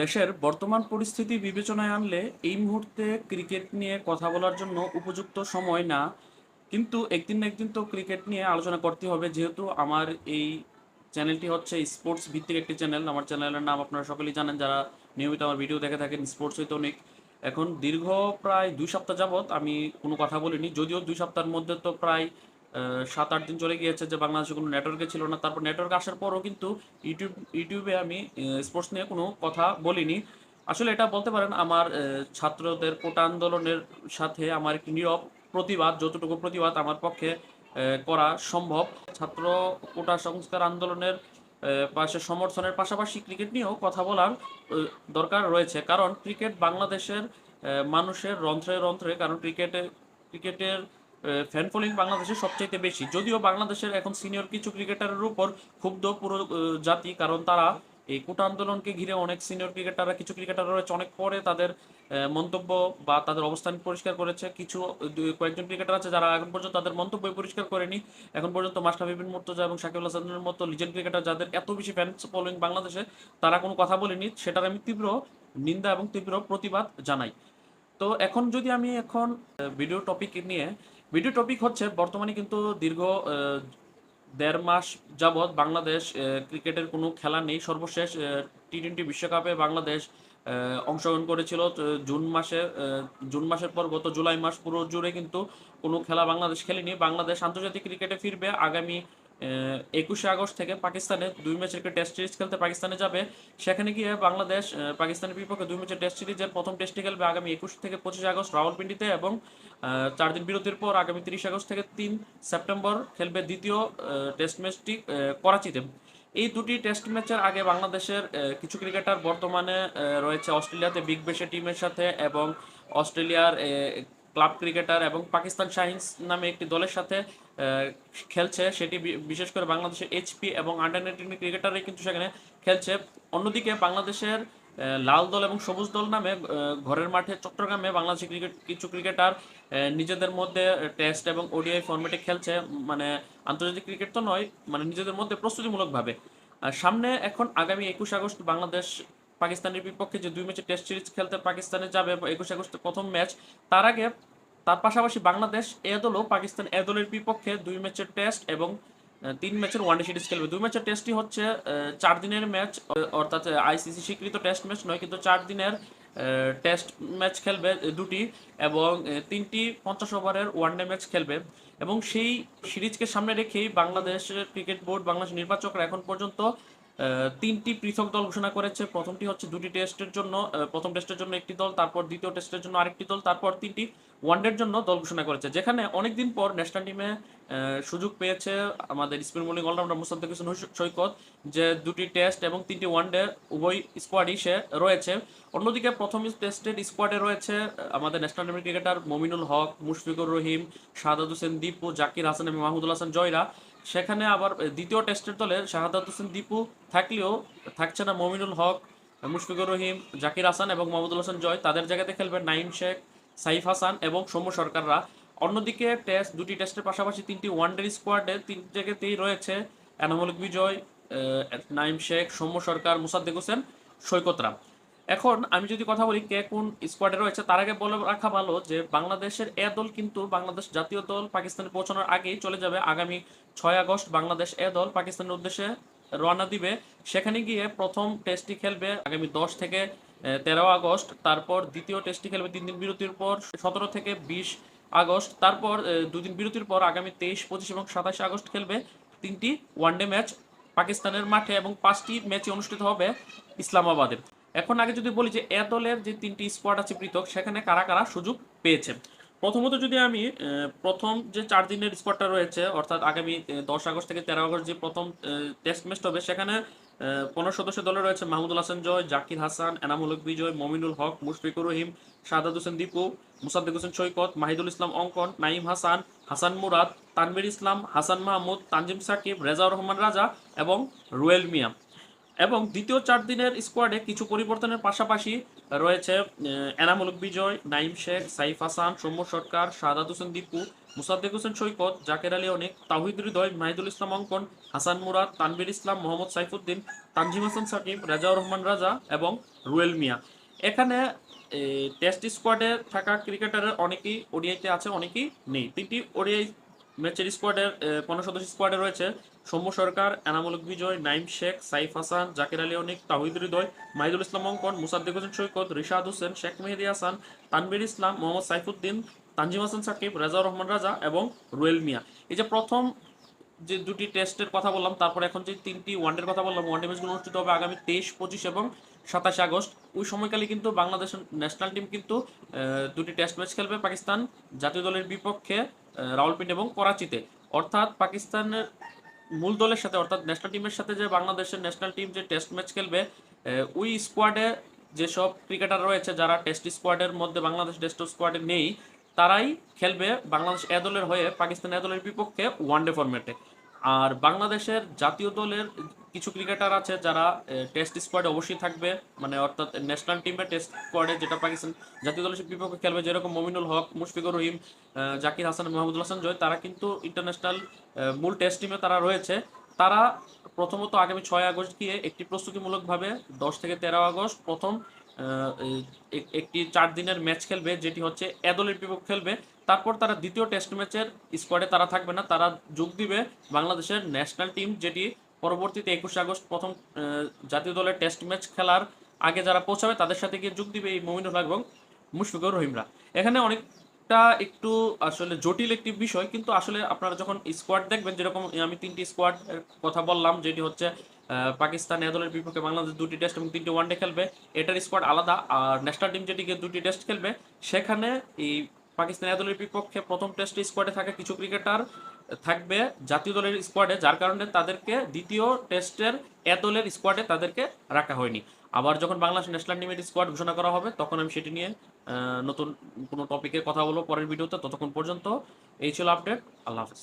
দেশের বর্তমান পরিস্থিতি বিবেচনায় আনলে এই মুহূর্তে ক্রিকেট নিয়ে কথা বলার জন্য উপযুক্ত সময় না। কিন্তু একদিন না একদিন তো ক্রিকেট নিয়ে আলোচনা করতে হবে। যেহেতু আমার এই চ্যানেলটি হচ্ছে স্পোর্টস ভিত্তিক একটি চ্যানেল। আমার চ্যানেলের নাম আপনারা সকলেই জানেন। যারা নিয়মিত আমার ভিডিও দেখে থাকেন স্পোর্টস হইতে অনেক। এখন দীর্ঘ প্রায় দুই সপ্তাহ যাবৎ আমি কোনো কথা বলিনি। যদিও দুই সপ্তাহের মধ্যে তো প্রায় সাত, আট দিন চলে গিয়েছে যে বাংলাদেশে কোনো নেটওয়ার্কে ছিল না। তারপর নেটওয়ার্ক আসার পরও কিন্তু ইউটিউব ইউটিউবে আমি স্পোর্টস নিয়ে কোনো কথা বলিনি। আসলে এটা বলতে পারেন, আমার ছাত্রদের কোটা আন্দোলনের সাথে আমার একটি নীরব প্রতিবাদ, যতটুকু প্রতিবাদ আমার পক্ষে করা সম্ভব। ছাত্র কোটা সংস্কার আন্দোলনের পাশে সমর্থনের পাশাপাশি ক্রিকেট নিয়েও কথা বলার দরকার রয়েছে। কারণ ক্রিকেট বাংলাদেশের মানুষের রন্ধ্রে রন্ধ্রে, কারণ ক্রিকেটে ক্রিকেটের ফ্যান ফলোয়িং বাংলাদেশের সবচাইতে বেশি। যদিও বাংলাদেশের এখন সিনিয়র কিছু ক্রিকেটারের উপর ক্ষুব্ধ পুরো জাতি, কারণ তারা এই কোটা আন্দোলনকে ঘিরে অনেক সিনিয়র ক্রিকেটাররা কিছু ক্রিকেটার রয়েছে। অনেক পরে তাদের মন্তব্য বা তাদের অবস্থান পরিষ্কার করেছে। কিছু কয়েকজন ক্রিকেটার আছে যারা এখন পর্যন্ত তাদের মন্তব্য পরিষ্কার করেনি। এখন পর্যন্ত মাশরাফি বিন মুর্তজা এবং শাকিব আল হাসানের মতো লিজেন্ড ক্রিকেটার যাদের এত বেশি ফ্যান ফলোয়িং বাংলাদেশে, তারা কোনো কথা বলেনি। সেটার আমি তীব্র নিন্দা এবং তীব্র প্রতিবাদ জানাই। তো এখন যদি আমি এখন ভিডিও টপিক নিয়ে ভিডিও টপিক হচ্ছে বর্তমানে কিন্তু দীর্ঘ দেড় মাস যাবৎ বাংলাদেশ ক্রিকেটের কোনো খেলা নেই। সর্বশেষ টি টোয়েন্টি বিশ্বকাপে বাংলাদেশ অংশগ্রহণ করেছিল জুন মাসে জুন মাসের পর গত জুলাই মাস পুরো জুড়ে কিন্তু কোনো খেলা বাংলাদেশ খেলেনি। বাংলাদেশ আন্তর্জাতিক ক্রিকেটে ফিরবে। আগামী একুশে আগস্ট থেকে পাকিস্তানে দুই ম্যাচের টেস্ট সিরিজ খেলতে পাকিস্তানে যাবে। সেখানে গিয়ে বাংলাদেশ পাকিস্তানের বিপক্ষে দুই ম্যাচের টেস্ট সিরিজের প্রথম টেস্টে খেলবে আগামী একুশ থেকে পঁচিশে আগস্ট রাওয়ালপিন্ডিতে এবং চার দিন বিরতির পর আগামী তিরিশ আগস্ট থেকে তিন সেপ্টেম্বর খেলবে দ্বিতীয় টেস্ট ম্যাচটি করাচিতে। এই দুটি টেস্ট ম্যাচের আগে বাংলাদেশের কিছু ক্রিকেটার বর্তমানে রয়েছে অস্ট্রেলিয়াতে বিগ বেশে টিমের সাথে এবং অস্ট্রেলিয়ার ক্লাব ক্রিকেটার এবং পাকিস্তান শাহিনস নামে একটি দলের সাথে খেলছে। সেটি বিশেষ করে বাংলাদেশের এইচপি এবং আন্ডার নাইনটিন ক্রিকেটারই কিন্তু সেখানে খেলছে। অন্যদিকে বাংলাদেশের লাল দল এবং সবুজ দল নামে ঘরের মাঠে চট্টগ্রামে বাংলাদেশি ক্রিকেট, কিছু ক্রিকেটার নিজেদের মধ্যে টেস্ট এবং ওডিআই ফরম্যাটে খেলছে। মানে আন্তর্জাতিক ক্রিকেট তো নয় মানে নিজেদের মধ্যে প্রস্তুতিমূলকভাবে। সামনে এখন আগামী একুশ আগস্ট বাংলাদেশ পাকিস্তানের বিপক্ষে যে দুই ম্যাচের টেস্ট সিরিজ খেলতে পাকিস্তানে যাবে একুশ আগস্ট প্রথম ম্যাচ, তার আগে তার পাশাপাশি বাংলাদেশ এ দলও পাকিস্তান এ দলের বিপক্ষে দুই ম্যাচের টেস্ট এবং তিন ম্যাচের ওয়ানডে সিরিজ খেলবে। দুই ম্যাচের টেস্টটি হচ্ছে চার দিনের ম্যাচ অর্থাৎ আইসিসি স্বীকৃত টেস্ট ম্যাচ নয়, কিন্তু চার দিনের টেস্ট ম্যাচ খেলবে দুটি এবং তিনটি পঞ্চাশ ওভারের ওয়ানডে ম্যাচ খেলবে। এবং সেই সিরিজকে সামনে রেখেই বাংলাদেশের ক্রিকেট বোর্ড, বাংলাদেশ নির্বাচকরা এখন পর্যন্ত তিনটি পৃথক দল ঘোষণা করেছে। প্রথমটি হচ্ছে দুটি টেস্টের জন্য প্রথম টেস্টের জন্য একটি দল, তারপর দ্বিতীয় টেস্টের জন্য আরেকটি দল, তারপর তিনটি ওয়ানডের জন্য দল ঘোষণা করেছে। যেখানে অনেকদিন পর ন্যাশনাল টিমে সুযোগ পেয়েছে আমাদের spin bowling allrounder Musaddek Hossain Saikat যে দুটি টেস্ট এবং তিনটি ওয়ানডে উভয় স্কোয়াডই সে রয়েছে। অন্যদিকে প্রথম টেস্টের স্কোয়াডে রয়েছে আমাদের ন্যাশনাল টিমের ক্রিকেটার মমিনুল হক, মুশফিকুর রহিম শাহাদাত হোসেন দীপু, জাকির হাসান এবং মাহমুদুল হাসান জয়রা। সেখানে আবার দ্বিতীয় টেস্টের দলে শাহাদাত হোসেন দীপু থাকলেও থাকছে না মমিনুল হক, মুশফিকুর রহিম, জাকির হাসান এবং মাহমুদুল হাসান জয়। তাদের জায়গাতে খেলবে নাইম শেখ, সাইফ হাসান এবং সৌম্য সরকাররা। অন্যদিকে টেস্ট, দুটি টেস্টের পাশাপাশি তিনটি ওয়ানডে স্কোয়াডে তিন জায়গাতেই রয়েছে এনামুলক বিজয় নাইম শেখ, সৌম্য সরকার, মুসাদ্দেক হোসেন সৈকতরা এখন আমি যদি কথা বলি কে কোন স্কোয়াডে রয়েছে, তার আগে বলে রাখা ভালো যে বাংলাদেশের এ দল কিন্তু বাংলাদেশ জাতীয় দল পাকিস্তানে পৌঁছানোর আগেই চলে যাবে। আগামী ছয় আগস্ট বাংলাদেশ এ দল পাকিস্তানের উদ্দেশ্যে রওনা দিবে। সেখানে গিয়ে প্রথম টেস্টটি খেলবে আগামী দশ থেকে তেরো আগস্ট। তারপর দ্বিতীয় টেস্টটি খেলবে তিন দিন বিরতির পর, সতেরো থেকে বিশ আগস্ট। তারপর দুদিন বিরতির পর আগামী তেইশ, পঁচিশ এবং সাতাশে আগস্ট খেলবে তিনটি ওয়ানডে ম্যাচ পাকিস্তানের মাঠে এবং পাঁচটি ম্যাচই অনুষ্ঠিত হবে ইসলামাবাদে এখন আগে যদি বলি যে এ দলের যে তিনটি স্কোয়াড আছে পৃথক, সেখানে কারা কারা সুযোগ পেয়েছে? প্রথমত যদি আমি প্রথম যে চার দিনের স্কোয়াডটা রয়েছে, অর্থাৎ আগামী দশ আগস্ট থেকে তেরো আগস্ট যে প্রথম টেস্ট ম্যাচটা হবে, সেখানে পনেরো সদস্য দলে রয়েছে মাহমুদুল হাসান জয়, জাকির হাসান এনামুল হক বিজয়, মমিনুল হক, মুশফিকুর রহিম শাহাদ হোসেন দীপু, মুসাদ্দেক হোসেন সৈকত, মাহিদুল ইসলাম অঙ্কন নাইম হাসান হাসান মুরাদ তানবির ইসলাম, হাসান মাহমুদ, তানজিম সাকিব, রেজাউর রহমান রাজা এবং রুয়েল মিয়া। এবং দ্বিতীয় চার দিনের স্কোয়াডে কিছু পরিবর্তনের পাশাপাশি রয়েছে এনামুলক বিজয় নাইম শেখ, সাইফ হাসান, সৌম্য সরকার শাহাদ হোসেন দীপু, মুসাদ্দেক হোসেন সৈকত, জাকের আলী অনেক তাহিদ হৃদয়, মাহিদুল ইসলাম অঙ্কন, হাসান মুরাদ তানবির ইসলাম, মোহাম্মদ সাইফুদ্দিন, তানজিম হাসান সাকিব, রাজাউর রহমান রাজা এবং রুয়েল মিয়া। এখানে টেস্ট স্কোয়াডে থাকা ক্রিকেটারের অনেকেই ওডিআইতে আছে, অনেকেই নেই। তিনটি ওডিআই ম্যাচের স্কোয়াডের পনেরো সদস্য স্কোয়াডে রয়েছে সৌম্য সরকার এনামুলক বিজয়, নাইম শেখ, সাইফ হাসান, জাকির আলী অনিক, তাহিদ হৃদয়, মাহিদুল ইসলাম অঙ্কন মুসাদ্দিক হোসেন সৈকত, রিশাদ হোসেন, শেখ মেহেদি হাসান তানবির ইসলাম, মোহাম্মদ সাইফুদ্দিন, তানজিম হাসান সাকিব, রাজাউর রহমান রাজা এবং রুয়েল মিয়া। এই যে প্রথম যে দুটি টেস্টের কথা বললাম, তারপর এখন যে তিনটি ওয়ানডের কথা বললাম ওয়ানডে ম্যাচগুলো অনুষ্ঠিত হবে আগামী তেইশ পঁচিশ এবং সাতাশে আগস্ট। ওই সময়কালে কিন্তু বাংলাদেশের ন্যাশনাল টিম কিন্তু দুটি টেস্ট ম্যাচ খেলবে পাকিস্তান জাতীয় দলের বিপক্ষে রাওয়ালপিন্ডি এবং করাচিতে। অর্থাৎ পাকিস্তানের মূল দলের সাথে, অর্থাৎ ন্যাশনাল টিমের সাথে যে বাংলাদেশের ন্যাশনাল টিম যে টেস্ট ম্যাচ খেলবে ওই স্কোয়াডে যেসব ক্রিকেটার রয়েছে, যারা টেস্ট স্কোয়াডের মধ্যে বাংলাদেশ টেস্ট স্কোয়াডে নেই, তারাই খেলবে বাংলাদেশ এ দলের হয়ে, পাকিস্তান এ দলের বিপক্ষে ওয়ানডে ফরম্যাটে আর বাংলাদেশের জাতীয় দলের কিছু ক্রিকেটার আছে যারা টেস্ট স্কোয়াডে অবশ্যই থাকবে। মানে অর্থাৎ ন্যাশনাল টিমের টেস্ট স্কোয়াডে যেটা পাকিস্তান জাতীয় দলের বিপক্ষে খেলবে, যেরকম মমিনুল হক, মুশফিকুর রহিম জাকির হাসান মাহমুদুল হাসান জয়, তারা কিন্তু ইন্টারন্যাশনাল মূল টেস্ট টিমে তারা রয়েছে। তারা প্রথমত আগামী ছয় আগস্ট গিয়ে একটি প্রস্তুতিমূলকভাবে দশ থেকে তেরো আগস্ট প্রথম এক- একটি চার দিনের ম্যাচ খেলবে, যেটি হচ্ছে এ দলের বিপক্ষে খেলবে। তারপর তারা দ্বিতীয় টেস্ট ম্যাচের স্কোয়াডে তারা থাকবে না, তারা যোগ দিবে বাংলাদেশের ন্যাশনাল টিম যেটি পরবর্তীতে একুশে আগস্ট প্রথম জাতীয় দলের টেস্ট ম্যাচ খেলার আগে যারা পৌঁছাবে তাদের সাথে গিয়ে যোগ দিবে এই মমিনুল হক এবং মুশফিকুর রহিমরা। এখানে অনেকটা একটু আসলে জটিল একটি বিষয়, কিন্তু আসলে আপনারা যখন স্কোয়াড দেখবেন, যেরকম আমি তিনটি স্কোয়াড কথা বললাম, যেটি হচ্ছে পাকিস্তান এ দলের বিপক্ষে বাংলাদেশ দুটি টেস্ট এবং তিনটি ওয়ানডে খেলবে, এটার স্কোয়াড আলাদা, আর ন্যাশনাল টিম যেটিকে দুটি টেস্ট খেলবে, সেখানে এই পাকিস্তান দলের বিপক্ষে প্রথম টেস্টে স্কোয়াডে থাকা কিছু ক্রিকেটার থাকবে জাতীয় দলের স্কোয়াডে যার কারণে তাদেরকে দ্বিতীয় টেস্টের এ দলের স্কোয়াডে তাদেরকে রাখা হয়নি। আবার যখন বাংলাদেশ ন্যাশনাল টিমের স্কোয়াড ঘোষণা করা হবে, তখন আমি সেটি নিয়ে নতুন কোনো টপিকের কথা বলব পরের ভিডিওতে। ততক্ষণ পর্যন্ত এই ছিল আপডেট আল্লাহ হাফিজ।